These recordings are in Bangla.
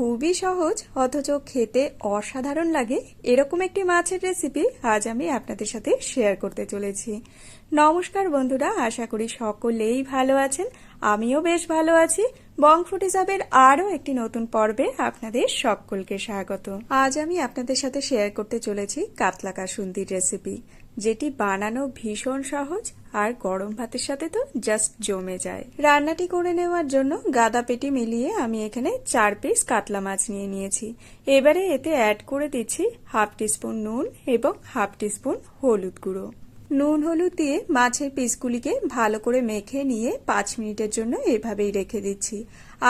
খুবই সহজ, অথচ খেতে অসাধারণ লাগে এরকম একটি মাছের রেসিপি আজ আমি আপনাদের সাথে শেয়ার করতে চলেছি। নমস্কার বন্ধুরা, আশা করি সকলেই ভালো আছেন, আমিও বেশ ভালো আছি। বং ফুড হিসাবের আরও একটি নতুন পর্বে আপনাদের সকলকে স্বাগত। আজ আমি আপনাদের সাথে শেয়ার করতে চলেছি কাতলা কাসুন্দির রেসিপি যেটি বানানো ভীষণ সহজ আর গরম ভাতের সাথে তো জাস্ট জমে যায়। রান্নাটি করে নেওয়ার জন্য গাদা পেটি মিলিয়ে আমি এখানে চার পিস কাতলা মাছ নিয়ে নিয়েছি। এবারে এতে অ্যাড করে দিচ্ছি হাফ টিস্পুন নুন এবং হাফ টিস্পুন হলুদ গুঁড়ো। নুন হলুদ দিয়ে মাছের পিসগুলিকে ভালো করে মেখে নিয়ে পাঁচ মিনিটের জন্য এভাবেই রেখে দিচ্ছি।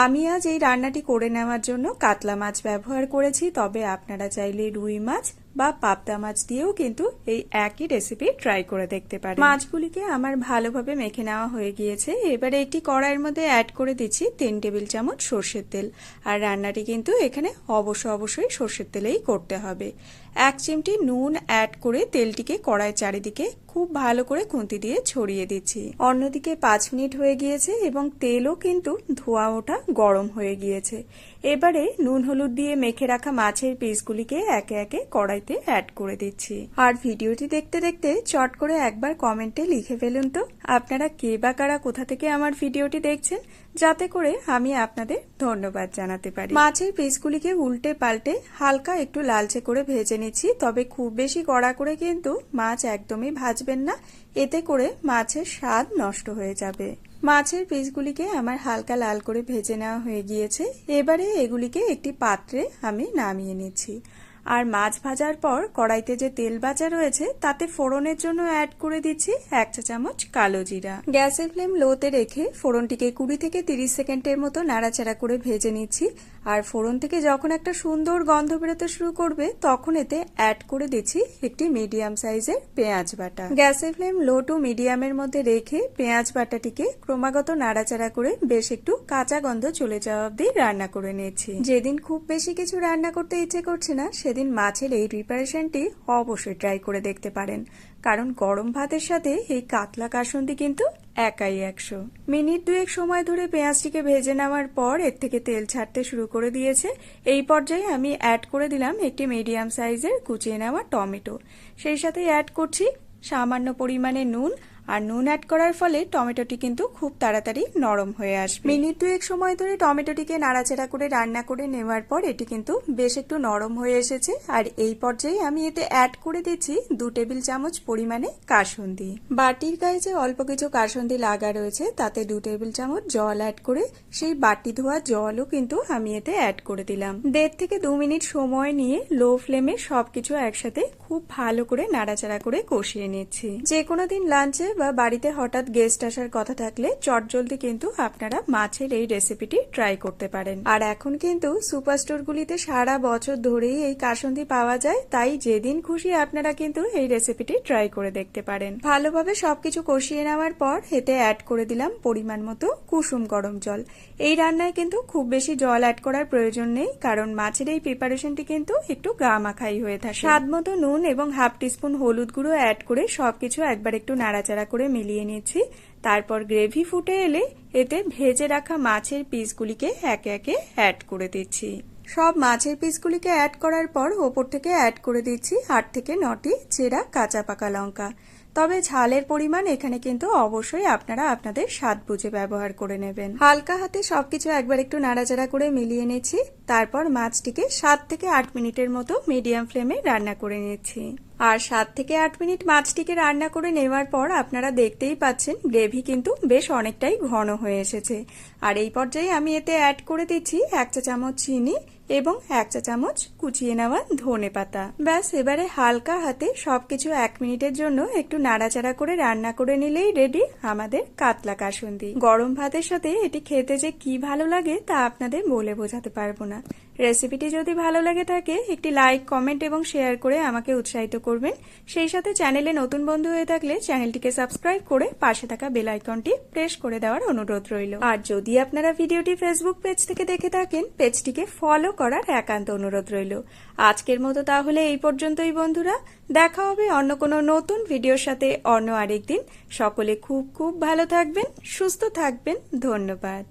আমি আজ এই রান্নাটি করে নেওয়ার জন্য কাতলা মাছ ব্যবহার করেছি, তবে আপনারা চাইলে রুই মাছ বা পাবদা মাছ দিয়েও কিন্তু এই একই রেসিপি ট্রাই করে দেখতে পারেন। মাছগুলিকে আমার ভালোভাবে মেখে নেওয়া হয়ে গিয়েছে। এবারে একটি কড়াইয়ের মধ্যে অ্যাড করে দিচ্ছি তিন টেবিল চামচ সর্ষের তেল। আর রান্নাটি কিন্তু এখানে অবশ্য অবশ্যই সর্ষের তেলেই করতে হবে। এক চিমটি নুন অ্যাড করে তেলটিকে কড়াই চারিদিকে খুব ভালো করে খুন্তি দিয়ে ছড়িয়ে দিচ্ছি। অন্যদিকে পাঁচ মিনিট হয়ে গিয়েছে এবং তেলও কিন্তু ধোয়া ওঠা গরম হয়ে গিয়েছে। এবারে নুন হলুদ দিয়ে মেখে রাখা মাছের পিসগুলিকে একে একে কড়াইতে অ্যাড করে দিচ্ছি। আর ভিডিওটি দেখতে দেখতে চট করে একবার কমেন্টে লিখে ফেলুন তো, আপনারা কে বা কারা কোথা থেকে আমার ভিডিওটি দেখছেন, যাতে করে আমি আপনাদের ধন্যবাদ জানাতে পারি। মাছের পিসগুলিকে উল্টে পাল্টে হালকা একটু লালচে করে ভেজে নিচ্ছি তবে খুব বেশি কড়া করে কিন্তু মাছ একদমই ভাজবেন না। এতে করে মাছের স্বাদ নষ্ট হয়ে যাবে। মাছের পিসগুলিকে আমার হালকা লাল করে ভেজে নেওয়া হয়ে গিয়েছে। এবারে এগুলিকে একটি পাত্রে আমি নামিয়ে নিচ্ছি। আর মাছ ভাজার পর কড়াইতে যে তেল বাজা রয়েছে, তাতে ফোড়নের জন্য অ্যাড করে দিচ্ছি এক চা চামচ কালো জিরা। গ্যাসের ফ্লেম লোতে রেখে ফোড়নটিকে কুড়ি থেকে তিরিশ সেকেন্ডের মতো নাড়াচাড়া করে ভেজে নিচ্ছি। আর ফোড়ন থেকে যখন একটা সুন্দর গন্ধ বেরোতে শুরু করবে, তখন এতে অ্যাড করে দিচ্ছি একটি মিডিয়াম সাইজের পেঁয়াজ বাটা। গ্যাসের ফ্লেম লো টু মিডিয়ামের মধ্যে রেখে পেঁয়াজ বাটাটিকে ক্রমাগত নাড়াচাড়া করে বেশ একটু কাঁচা গন্ধ চলে যাওয়া অব্দি রান্না করে নিয়েছি যেদিন খুব বেশি কিছু রান্না করতে ইচ্ছে করছে না, সেদিন মাছের এই প্রিপারেশনটি অবশ্যই ট্রাই করে দেখতে পারেন। কারণ গরম ভাতের সাথে এই কাতলা কাসন্দি কিন্তু একাই একশো। মিনিট দুয়েক সময় ধরে পেঁয়াজটিকে ভেজে নেওয়ার পর এর থেকে তেল ছাড়তে শুরু করে দিয়েছে। এই পর্যায়ে আমি অ্যাড করে দিলাম একটি মিডিয়াম সাইজের কুচিয়ে নেওয়া টমেটো। সেই সাথে অ্যাড করছি সামান্য পরিমাণে নুন আর নুন অ্যাড করার ফলে টমেটোটি কিন্তু খুব তাড়াতাড়ি নরম হয়ে আসবে। মিনিট দুয়েক সময় ধরে টমেটোটিকে নাড়াচাড়া করে রান্না করে নেওয়ার পর এটি কিন্তু বেশ একটু নরম হয়ে এসেছে। আর এই পর্যায়ে আমি এতে অ্যাড করে দিচ্ছি দু টেবিল চামচ পরিমাণে কাসুন্দি। বাটির গায়ে যে অল্প কিছু কাসুন্দি লাগা রয়েছে, তাতে দু টেবিল চামচ জল অ্যাড করে সেই বাটি ধোয়া জলও কিন্তু আমি এতে অ্যাড করে দিলাম। দেড় থেকে দু মিনিট সময় নিয়ে লো ফ্লেমে সবকিছু একসাথে খুব ভালো করে নাড়াচাড়া করে কষিয়ে নিচ্ছি। যে কোনো দিন লাঞ্চে বা বাড়িতে হঠাৎ গেস্ট আসার কথা থাকলে চটজলদি কিন্তু আপনারা মাছের এই রেসিপিটি ট্রাই করতে পারেন। আর এখন কিন্তু সুপার স্টোরগুলিতে সারা বছর ধরেই এই কাসন্দি পাওয়া যায়, তাই যেদিন খুশি আপনারা কিন্তু এই রেসিপিটি ট্রাই করে দেখতে পারেন। ভালোভাবে সবকিছু কষিয়ে নেওয়ার পর এতে অ্যাড করে দিলাম পরিমাণ মতো কুসুম গরম জল। এই রান্নায় কিন্তু খুব বেশি জল অ্যাড করার প্রয়োজন নেই, কারণ মাছের এই প্রিপারেশনটি কিন্তু একটু গা মাখাই হয়ে থাকে। স্বাদ মতো নুন এবং হাফ টিস্পুন হলুদ গুঁড়ো অ্যাড করে সবকিছু একবার একটু নাড়াচাড়া করে মিলিয়ে নিচ্ছি। তারপর গ্রেভি ফুটে এলে এতে ভেজে রাখা মাছের পিসগুলিকে একে একে অ্যাড করে দিচ্ছি। সব মাছের পিসগুলিকে অ্যাড করার পর ওপর থেকে অ্যাড করে দিচ্ছি আট থেকে নটি চেরা কাঁচা পাকা লঙ্কা। তবে ঝালের পরিমাণ এখানে কিন্তু অবশ্যই আপনারা আপনাদের স্বাদ বুঝে ব্যবহার করে নেবেন। হালকা হাতে সবকিছু একবার একটু নাড়াচাড়া করে মিলিয়ে নিচ্ছি। তারপর মাছটিকে সাত থেকে আট মিনিটের মতো মিডিয়াম ফ্লেমে রান্না করে নিচ্ছি। আর সাত থেকে আট মিনিট মাছটিকে রান্না করে নেওয়ার পর আপনারা দেখতেই পাচ্ছেন, গ্রেভি কিন্তু বেশ অনেকটাই ঘন হয়ে এসেছে। আর এই পর্যায়ে আমি এতে অ্যাড করে দিচ্ছি এক চা চামচ চিনি এবং এক চা চামচ কুচিয়ে নেওয়া ধনে পাতা। ব্যাস, এবারে হালকা হাতে সবকিছু এক মিনিটের জন্য একটু নাড়াচাড়া করে রান্না করে নিলেই রেডি আমাদের কাতলা কাসুন্দি। গরম ভাতের সাথে এটি খেতে যে কি ভালো লাগে তা আপনাদের বলে বোঝাতে পারব না। রেসিপিটি যদি ভালো লাগে থাকে, একটি লাইক কমেন্ট এবং শেয়ার করে আমাকে উৎসাহিত করবেন। সেই সাথে চ্যানেলে নতুন বন্ধু হয়ে থাকলে চ্যানেলটিকে সাবস্ক্রাইব করে পাশে থাকা বেল আইকনটি প্রেস করে দেওয়ার অনুরোধ রইল। আর যদি আপনারা ভিডিওটি ফেসবুক পেজ থেকে দেখে থাকেন, পেজটিকে ফলো করার একান্ত অনুরোধ রইল। আজকের মতো তাহলে এই পর্যন্তই বন্ধুরা। দেখা হবে অন্য কোনো নতুন ভিডিওর সাথে অন্য আরেকদিন। সকলে খুব খুব ভালো থাকবেন, সুস্থ থাকবেন। ধন্যবাদ।